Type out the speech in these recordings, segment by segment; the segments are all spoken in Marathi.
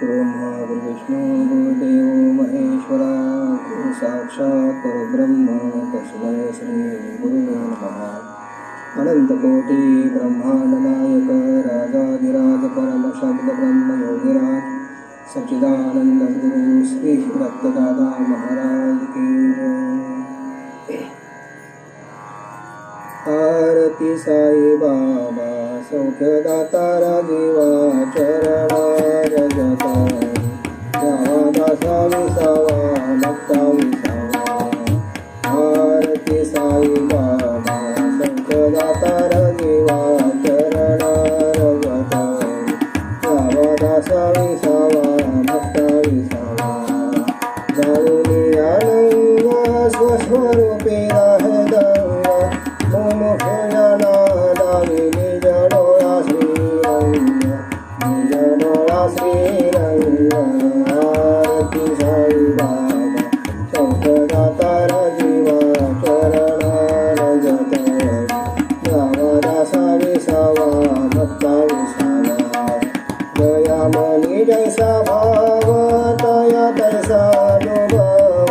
ब्रह्मा गुरुविष्णू गुरुदेव महेश्वरा गुरु साक्षात परब्रह्म तस्मै श्री गुरु नमः अनंतकोटी ब्रह्मांड नायक राजाधिराज ब्रह्म योगिराज सच्चिदानंद गुरु श्री दत्तदादा महाराज की आरती साई बाबा सौख्यदाता राजीवा चरणा sawi sawa maktawi sawa Daruni alayya swaswarupina hedaya Mumukhina nadavi nijano rasri ayya Nijano rasri दयामणी जैसा भाव तया तैसा अनुभव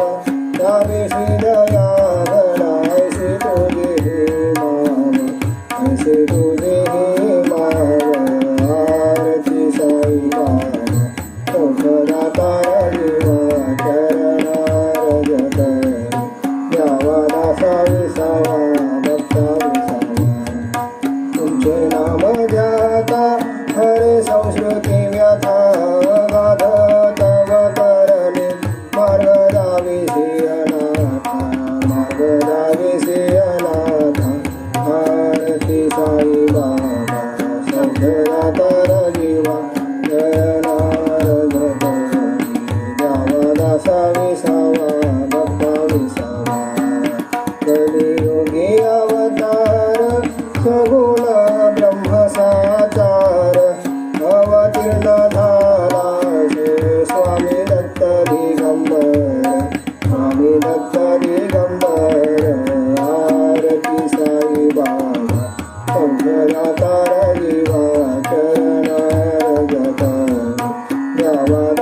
त्याविषयी दया घडा तुझे हे माव ऐसे तुझे हे माव आरती साई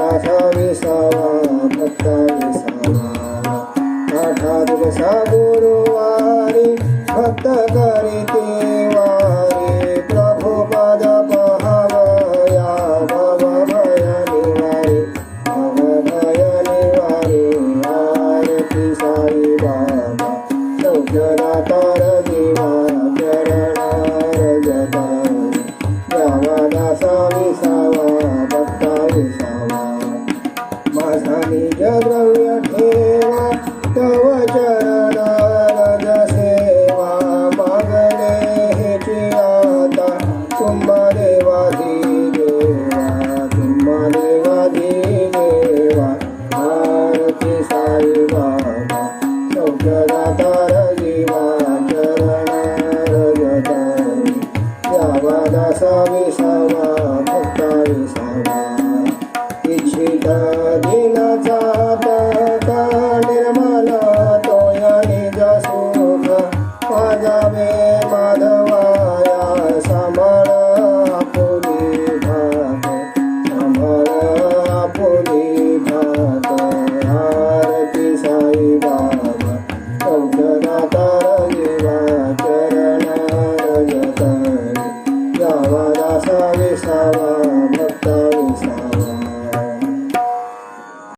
द्यावा दासा विसावा भक्ता विसावा आठा दिवसा गुरुवारी भक्त करीते Yeah, bro.